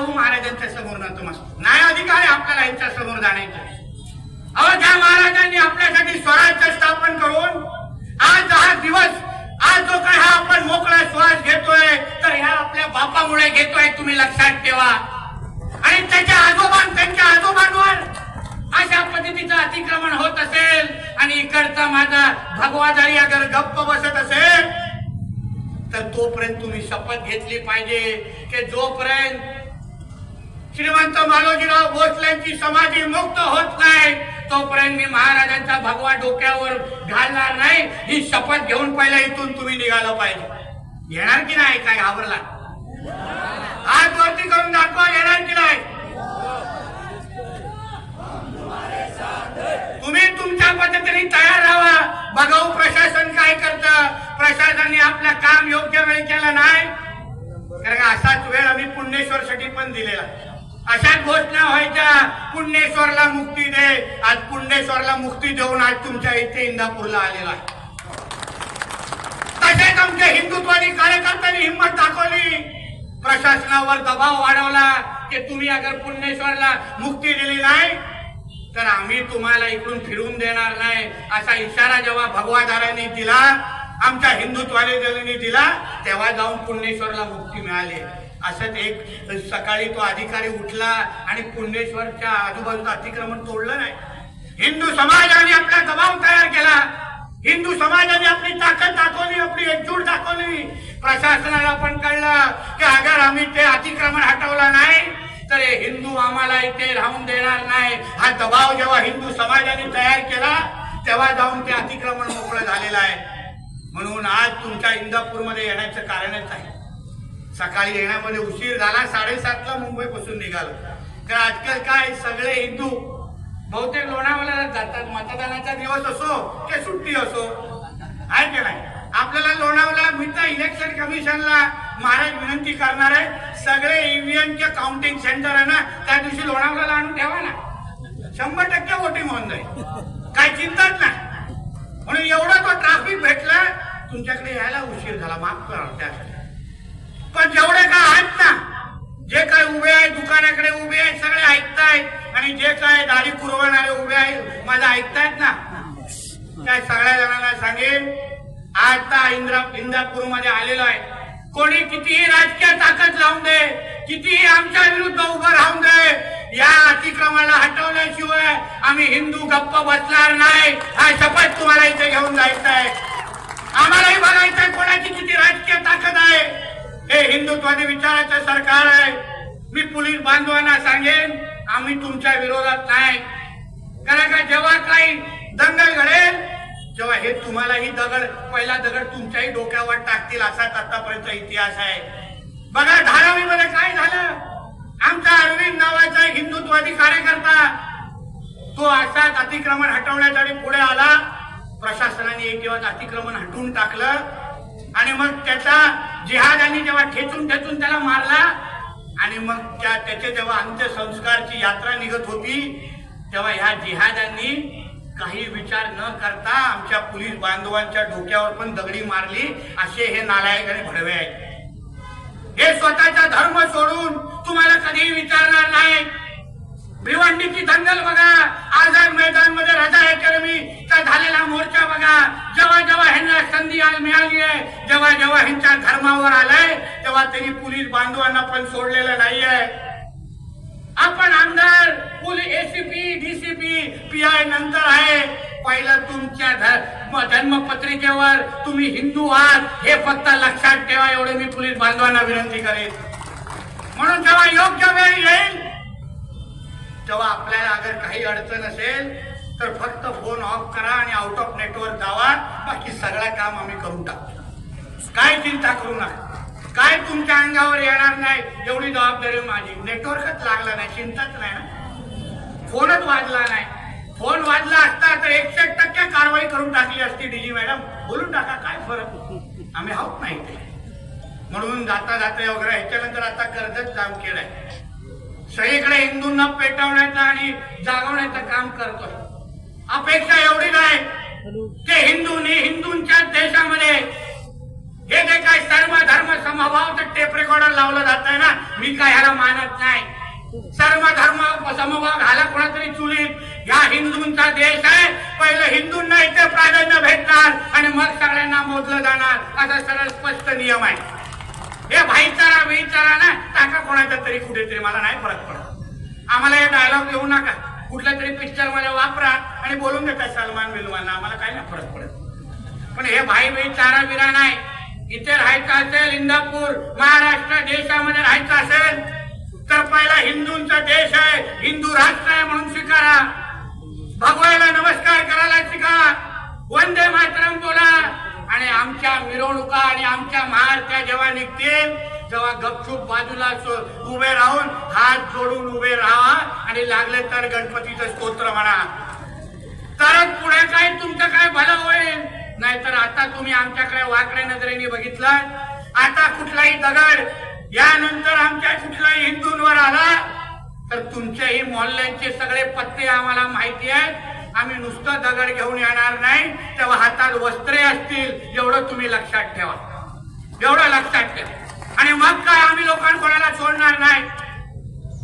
शाहू महाराजांच्या समोर नतमस्तक नाही अधिकार आहे आपल्याला यांच्या समोर जाण्याचा. अहो त्या महाराजांनी आपल्यासाठी स्वराज्य स्थापन करून आज हा दिवस आज जो काय हा आपण मोकळा श्वास घेतोय तर ह्या आपल्या बापामुळे घेतोय तुम्ही लक्षात ठेवा. आणि त्याच्या आजोबा त्यांच्या आजोबांवर अशा पद्धतीचं अतिक्रमण होत असेल आणि इकडचा माझा भगवादारी अगर गप्प बसत असेल तर तोपर्यंत तुम्ही शपथ घेतली पाहिजे की जोपर्यंत श्रीमंत मालोजीराव भोसल्यांची समाधी मुक्त होत नाही तोपर्यंत मी महाराजांचा भगवा डोक्यावर घालणार नाही. ही शपथ घेऊन पहिला इथून तुम्ही निघालं पाहिजे. येणार की नाही? काय घाबरला? आज वरती करून दाखवा येणार की नाही? तुम्ही तुमच्या पद्धतीने तयार राहा. बघाऊ प्रशासन काय करतं. प्रशासनाने आपलं काम योग्य वेळी केलं नाही. कारण का असाच वेळ आम्ही पुण्येश्वरसाठी पण दिलेला. अशाच घोषणा व्हायच्या पुण्येश्वरला मुक्ती दे. आज पुण्येश्वरला मुक्ती देऊन आज तुमच्या इथे इंदापूरला आलेला आहे. तसेच आमच्या हिंदुत्वादी कार्यकर्त्यांनी हिंमत दाखवली. प्रशासनावर दबाव वाढवला की तुम्ही अगर पुण्येश्वरला मुक्ती दिली नाही तर आम्ही तुम्हाला इकडून फिरून देणार नाही असा इशारा जेव्हा भगवादारांनी दिला आमच्या हिंदुत्वादी दिला तेव्हा जाऊन पुण्येश्वरला मुक्ती मिळाली. असंच एक सकाळी तो अधिकारी उठला आणि पुण्येश्वरच्या आजूबाजूचं अतिक्रमण तोडलं नाही. हिंदू समाजाने आपला दबाव तयार केला. हिंदू समाजाने आपली ताकद दाखवली आपली एकजूट दाखवली. प्रशासनाला पण कळलं की अगर आम्ही ते अतिक्रमण हटवला नाही तर हे हिंदू आम्हाला इथे राहून देणार नाही. हा दबाव जेव्हा हिंदू समाजाने तयार केला तेव्हा जाऊन ते अतिक्रमण मोकळं झालेलं आहे. म्हणून आज तुमच्या इंदापूरमध्ये येण्याचं कारणच आहे. सकाळी येण्यामध्ये उशीर झाला साडेसातला मुंबईपासून निघालो. तर आजकाल काय सगळे हिंदू बहुतेक लोणावळ्याला जातात. मतदानाचा दिवस असो की सुट्टी असो. आहे की नाही? आपल्याला लोणावळा मी तर इलेक्शन कमिशनला महाराज विनंती करणार आहे. सगळे ईव्हीएमचे काउंटिंग सेंटर आहे ना त्या दिवशी लोणावळ्याला आणून ठेवा ना. शंभर टक्के वोटिंग होऊन जाईल. काय चिंताच नाही. म्हणून एवढा तो ट्राफिक भेटला तुमच्याकडे यायला उशीर झाला माफ करा त्यासाठी. पण जेवढे काय आहेत ना जे काय उभे आहेत दुकानाकडे उभे आहेत सगळे ऐकतायत आणि जे काय दाढी पुरवणारे उभे आहेत माझं ऐकतायत ना? त्या सगळ्या जणांना सांगेन आता इंद्रा इंदापूरमध्ये आलेलो आहे. कोणी कितीही राजकीय ताकद लावून दे कितीही आमच्या विरुद्ध उभं राहून दे या अतिक्रमाला हटवल्याशिवाय आम्ही हिंदू गप्प बसणार नाही. हा शपथ तुम्हाला इथे घेऊन जायचं आहे आम्हालाही बघायचं कोणाची किती राजकीय ताकद आहे. हे हिंदुत्वादी विचाराचं सरकार आहे. मी पोलीस बांधवांना सांगेन आम्ही तुमच्या विरोधात नाही. कारण का जेव्हा काही दंगल घडेल जेव्हा हे तुम्हालाही दगड पहिला दगड तुमच्याही डोक्यावर टाकतील असाच आतापर्यंत इतिहास आहे. बघा धारावी मध्ये काय झालं? आमचा अरविंद नावाचा हिंदुत्वादी कार्यकर्ता तो असाच अतिक्रमण हटवण्यासाठी पुढे आला. प्रशासनाने एक दिवस अतिक्रमण हटवून टाकलं आणि मग त्याचा जिहादांनी जेव्हा ठेचून ठेचून त्याला मारला आणि मग त्या त्याचे जेव्हा अंत्यसंस्कारची यात्रा निघत होती तेव्हा ह्या जिहादांनी काही विचार न करता आमच्या पोलीस बांधवांच्या डोक्यावर पण दगडी मारली. असे हे नालायक आणि भडवे आहेत. हे स्वतःचा धर्म सोडून तुम्हाला कधीही विचारणार नाही भिवंडीची दंगल बघा. आझाद मैदानमध्ये राजा अकॅडमीचा झालेला मोर्चा बघा. जेव्हा जेव्हा ह्यांना संधी मिळाली आहे जेव्हा जेव्हा ह्यांच्या धर्मावर आलाय तेव्हा त्यांनी पोलीस बांधवांना पण सोडलेलं नाहीये आपण आमदार police ACP DCP P I नंतर आहे. पहिलं तुमच्या जन्मपत्रिकेवर तुम्ही हिंदू आहात हे फक्त लक्षात ठेवा एवढे मी पोलीस बांधवांना विनंती करेन. म्हणून जेव्हा योग्य वेळ येईल तेव्हा आपल्याला अगर काही अडचण असेल तर फक्त फोन ऑफ करा आणि आउट ऑफ नेटवर्क जावा. बाकी सगळं काम आम्ही करून टाकू काय चिंता करू नका. काय तुमच्या अंगावर येणार नाही एवढी जबाबदारी माझी. नेटवर्कच लागला नाही चिंताच नाही ना. फोनच वाजला नाही. फोन वाजला असता तर एकशे टक्के कारवाई करून टाकली असती डीजी मॅडम. बोलून टाका काय फरक? आम्ही आहोत नाही ते म्हणून जाता जाता वगैरे ह्याच्यानंतर आता कर्जत जाम केलंय सगळीकडे हिंदूंना पेटवण्याचं आणि जागवण्याचं काम करतोय. अपेक्षा एवढी नाही की हिंदूंनी हिंदूंच्या देशामध्ये हे जे काय सर्व धर्म समभाव तर टेप रेकॉर्डर लावलं जात आहे ना मी काय ह्याला मानत नाही. सर्व धर्म समभाव घाला कोणातरी चुलीत. या हिंदूंचा देश आहे पहिलं हिंदूंना इथे प्राधान्य भेटणार आणि मग सगळ्यांना मोजलं जाणार. असा सरळ स्पष्ट नियम आहे. हे भाईचारा विचारा ना टाका कोणाचा तरी कुठेतरी मला नाही फरक पडत. आम्हाला हे डायलॉग देऊ नका. कुठल्या तरी पिक्चरमध्ये वापरा आणि बोलून देता सलमान बिलमानला आम्हाला काय नाही फरक पडत. पण हे भाई भाई चारा बिरा नाही. इथे राहायचं असेल इंदापूर महाराष्ट्र देशामध्ये राहायचं असेल तर पहिला हिंदूंचा देश आहे. हिंदू राष्ट्र आहे म्हणून स्वीकारा. भगवायला नमस्कार करायला शिका. वंदे मातरम बोला. आणि आमच्या मिरवणुका आणि आमच्या महाराष्ट्र जेव्हा निघतील तेव्हा गपचूप बाजूला उभे राहून हात जोडून उभे राहा आणि लागले तर गणपतीचं स्तोत्र म्हणा. तरच पुढे काय तुमचं काय भलं होईल? नाहीतर आता तुम्ही आमच्याकडे वाकड्या नजरेने बघितलं आता कुठलाही दगड यानंतर आमच्या कुठल्याही हिंदूंवर आला तर तुमच्याही मोहल्ल्यांचे सगळे पत्ते आम्हाला माहिती आहेत. आम्ही नुसतं दगड घेऊन येणार नाही तेव्हा हातात वस्त्रे असतील एवढं तुम्ही लक्षात ठेवा. एवढं लक्षात ठेवा. आणि मग काय आम्ही लोकांकोणाला सोडणार नाही?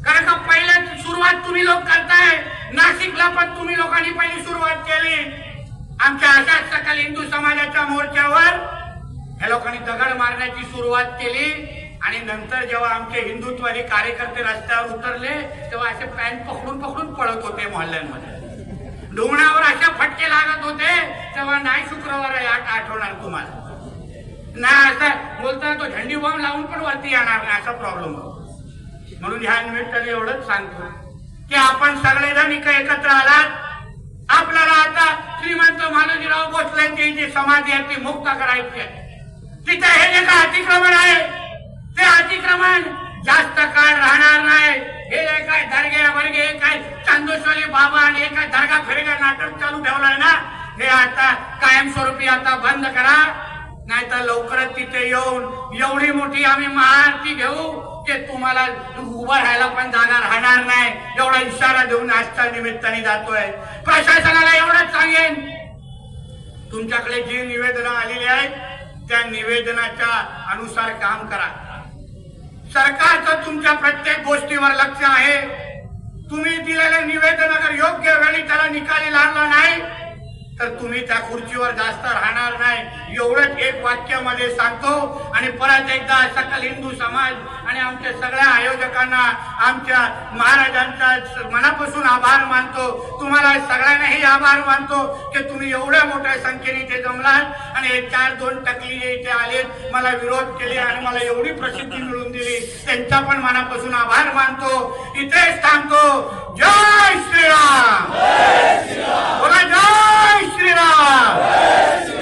कारण का पहिल्या सुरुवात तुम्ही लोक करताय नाशिकला पण तुम्ही लोकांनी पहिली सुरुवात केली. आमच्या अशाच सकाळी हिंदू समाजाच्या मोर्चावर या लोकांनी दगड मारण्याची सुरुवात केली. आणि नंतर जेव्हा आमचे हिंदुत्वादी कार्यकर्ते रस्त्यावर उतरले तेव्हा असे पॅन पकडून पकडून पळत होते मोहल्ल्यांमध्ये. डोंगरावर अशा फटके लागत होते तेव्हा नाही शुक्रवार आहे आठ आठवणार तुम्हाला. नाही असं बोलताना तो झंडी बॉम्ब लावून पण वरती येणार नाही असा प्रॉब्लेम होतो. म्हणून ह्या निमित्ताने एवढंच सांगतो की आपण सगळेजण इकडे एकत्र आलात. आपल्याला आता श्रीमंत मानोजीराव भोसलेंची जी समाधी आहे ती मुक्त करायची आहे. तिथं हे जे काय अतिक्रमण आहे ते अतिक्रमण जास्त काळ राहणार नाही. हे जे काय दर्गे वर्गे काय चांदोशवाली बाबा आणि हे काय दर्गा फिरगा नाटक चालू ठेवलंय ना? हे आता कायमस्वरूपी आता बंद करा. नाहीतर लवकरच तिथे येऊन एवढी मोठी आम्ही महाआरती घेऊ की तुम्हाला उभं राहायला पण जागा राहणार नाही. एवढा इशारा देऊन आजच्या निमित्ताने जातोय. प्रशासनाला एवढंच सांगेन. तुमच्याकडे जी निवेदनं आलेली आहेत त्या निवेदनाच्या अनुसार काम करा. सरकारचं तुमच्या प्रत्येक गोष्टीवर लक्ष आहे. तुम्ही दिलेल्या निवेदन योग्य वेळी त्याला निकाली लागला नाही तर तुम्ही त्या खुर्चीवर जास्त राहणार नाही. एवढंच एक वाक्यामध्ये सांगतो. आणि परत एकदा सकल हिंदू समाज आणि आमच्या सगळ्या आयोजकांना आमच्या महाराजांचा मनापासून आभार मानतो. तुम्हाला सगळ्यांनाही आभार मानतो की तुम्ही एवढ्या मोठ्या संख्येने इथे जमलात. आणि हे चार दोन टकली जे इथे आलेत मला विरोध केले आणि मला एवढी प्रसिद्धी मिळून दिली. त्यांचा पण मनापासून आभार मानतो. इथेच सांगतो जय श्रीराम. बोला जय 시대나!